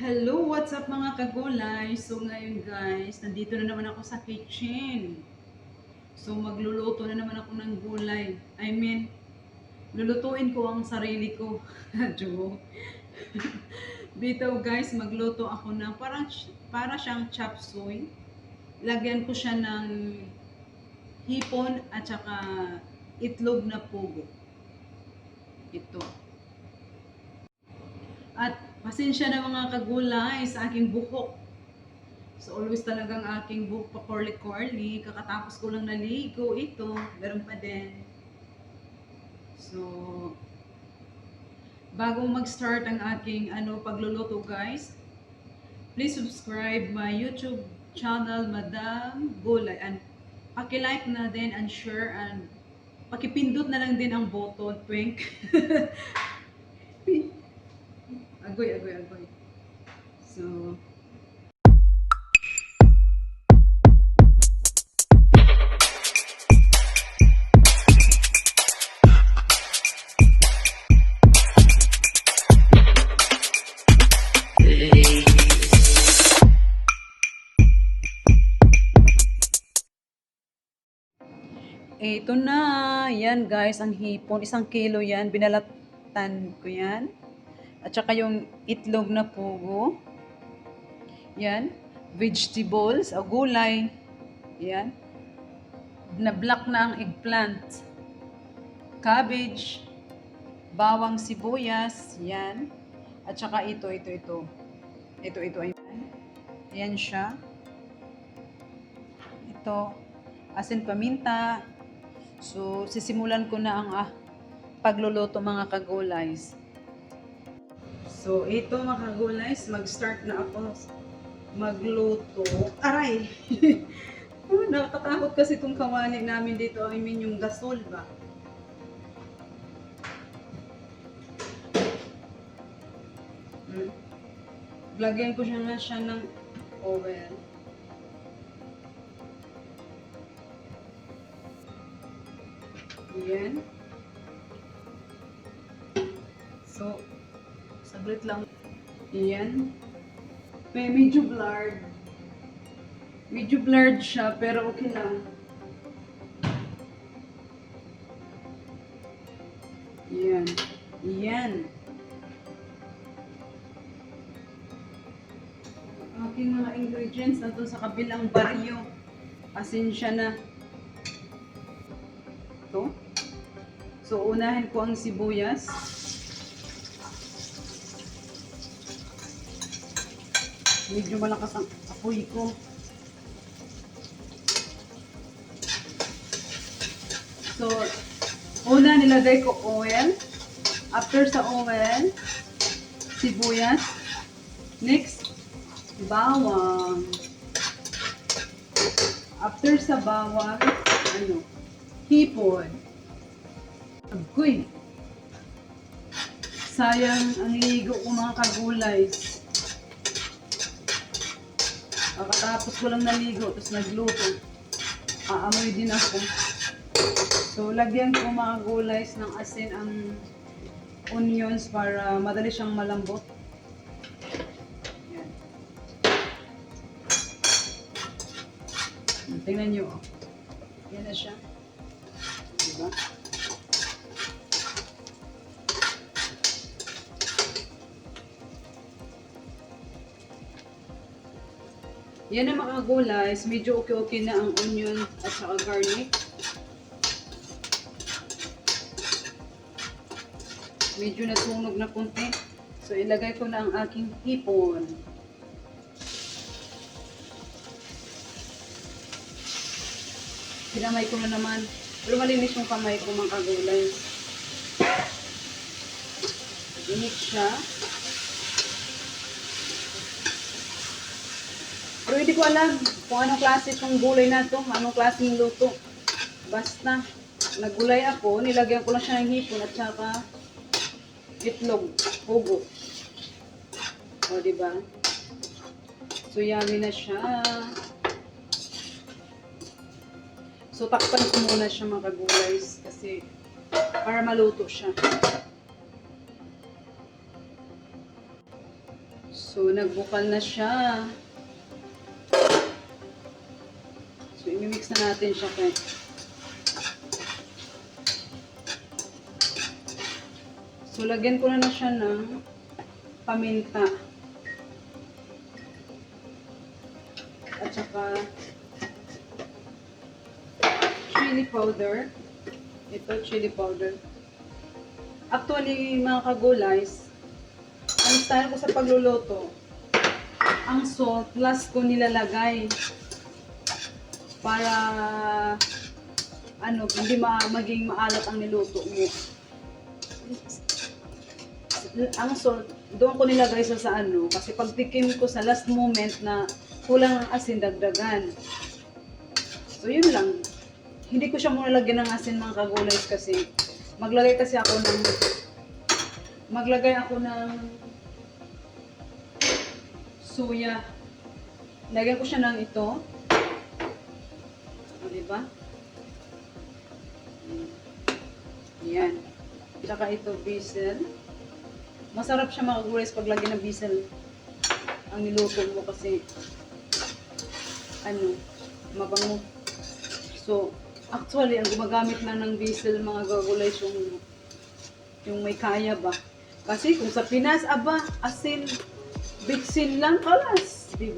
Hello, what's up mga kagulay? So ngayon guys, nandito na naman ako sa kitchen. So magluluto na naman ako ng gulay. I mean, lulutuin ko ang sarili ko. Joke. Dito guys, magluto ako ng parang para siyang chop suey. Lagyan ko siya ng hipon at saka itlog na pugo. Ito. At pasensya na mga kagulay sa aking buhok. So always talagang aking buhok pa curly-curly. Kakatapos ko lang naligo. Ito, meron pa din. So, bago mag-start ang aking ano pagluluto guys, please subscribe my YouTube channel Madam Gulay and paki-like na din and share and pakipindot na lang din ang button, twink. agoy, agoy, agoy. So, ito na. Yan guys, ang hipon. Isang kilo yan. Binalatan ko yan. At saka yung itlog na pugo. Yan. Vegetables, o gulay. Yan. Na-block na ang eggplant. Cabbage. Bawang sibuyas. Yan. At saka ito, ito, ito. Ito, ito. Ayan. Ayan siya. Ito. Asin paminta. So, sisimulan ko na ang ah, pagluluto mga kagulays. So, ito mga kagulays, mag-start na ako magluto. Aray! oh, nakakatakot kasi itong kawali namin dito. I mean, yung gasol ba? Hmm. Lagyan ko siya na siya ng oil. Yan. So, saglit lang. Yan. May medyo blurred. Medyo blurred siya, pero okay lang. Yan. Yan. Aking mga ingredients na to sa kabilang baryo. Pasensya na. Ito. So, unahin ko ang sibuyas. Medyo malakas ang apoy ko. So, una nilagay ko oil. After sa oil, sibuyas. Next, bawang. After sa bawang, ano, hipon. Agoy. Sayang ang ligo ko mga kagulays. Kakatapos ko lang naligo, tapos nagluto. Aamoy din ako. So, lagyan ko mga gulays ng asin ang onions para madali siyang malambot. Yan. Tingnan nyo. oh. Yan na siya. Diba? Yan ang mga gulays. Medyo okay-okay na ang onion at saka garlic. Medyo nasunog na konti. So, ilagay ko na ang aking hipon. Pinamay ko na naman. Pero malinis yung kamay ko mga kagulay. Init siya. Hindi ko alam kung anong klase itong gulay na to, anong klase ng luto. Basta, nagulay ako, nilagyan ko lang siya ng hipon at saka itlog, pugo. O, ba? So, yummy na siya. So, takpan ko muna siya mga kagulays kasi para maluto siya. So, nagbukal na siya. Na natin siya kaya. So, lagyan ko na na siya ng paminta. At saka chili powder. Ito, chili powder. Actually, mga kagulays, ang style ko sa pagluluto, ang salt, last ko nilalagay para ano, hindi ma maging maalat ang niluto mo. Ang salt, doon ko nilagay sa sa ano, kasi pag tikim ko sa last moment na kulang ang asin, dagdagan. So, yun lang. Hindi ko siya muna lagyan ng asin mga kagulays kasi maglagay kasi ako ng maglagay ako ng suya. Lagyan ko siya ng ito. Diba? Yan. Tsaka ito, basil. Masarap siya mga kagulays pag lagyan ng basil ang niluto mo kasi ano, mabango. So, actually, ang gumagamit na ng diesel mga gagulay yung yung may kaya ba. Kasi kung sa Pinas, aba, asin, bitsin lang kalas, di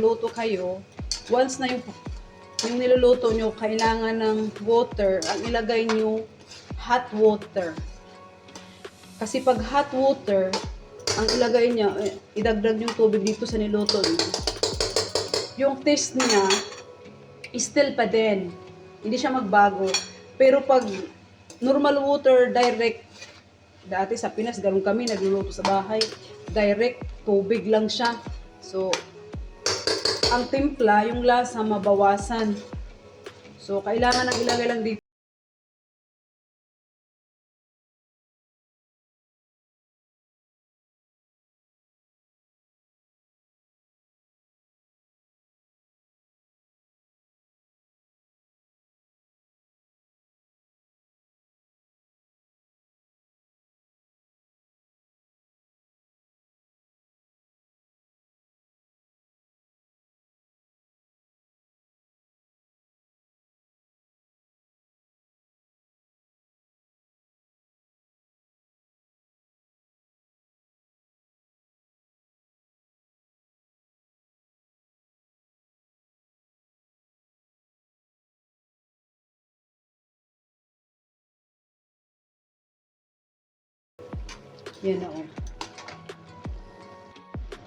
luto kayo, once na yung, yung niluluto nyo, kailangan ng water, ang ilagay nyo, hot water. Kasi pag hot water, ang ilagay niya, eh, idagdag yung tubig dito sa niluto nyo. Yung taste niya, still pa din. Hindi siya magbago. Pero pag normal water, direct, dati sa Pinas, ganun kami, nagluluto sa bahay, direct, tubig lang siya. So, ang timpla, yung lasa mabawasan. So, kailangan ng ilagay lang dito. Yan na oh.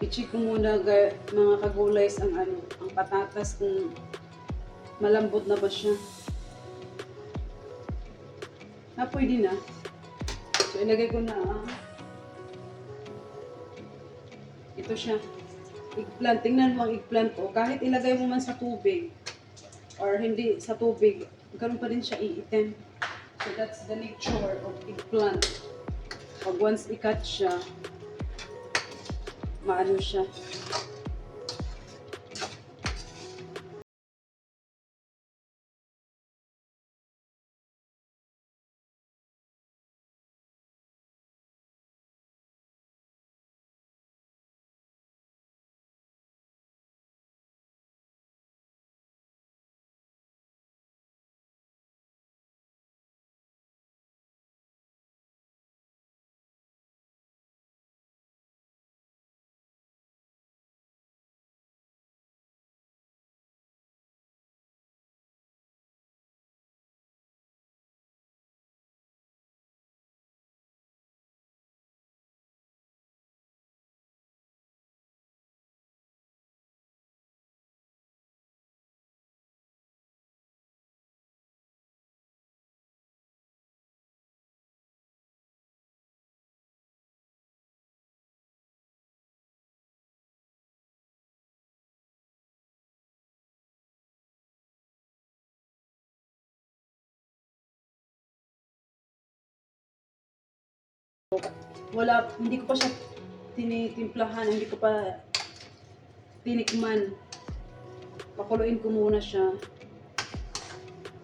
I-check ko muna ga- mga kagulays ang ano, ang patatas kung malambot na ba siya. Na pwede na. So ilagay ko na ah. Ito siya. Eggplant. Tingnan mo ang eggplant ko. Kahit ilagay mo man sa tubig or hindi sa tubig, ganun pa rin siya iitim. So that's the nature of eggplant. Pag once i-cut siya, maano siya. Wala, hindi ko pa siya tinitimplahan, hindi ko pa tinikman. Pakuluin ko muna siya.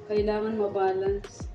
Kailangan mabalance.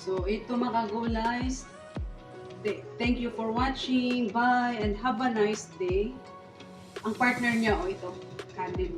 So, ito mga gulays. Th- Thank you for watching. Bye and have a nice day. Ang partner niya, oh, ito. Kanin.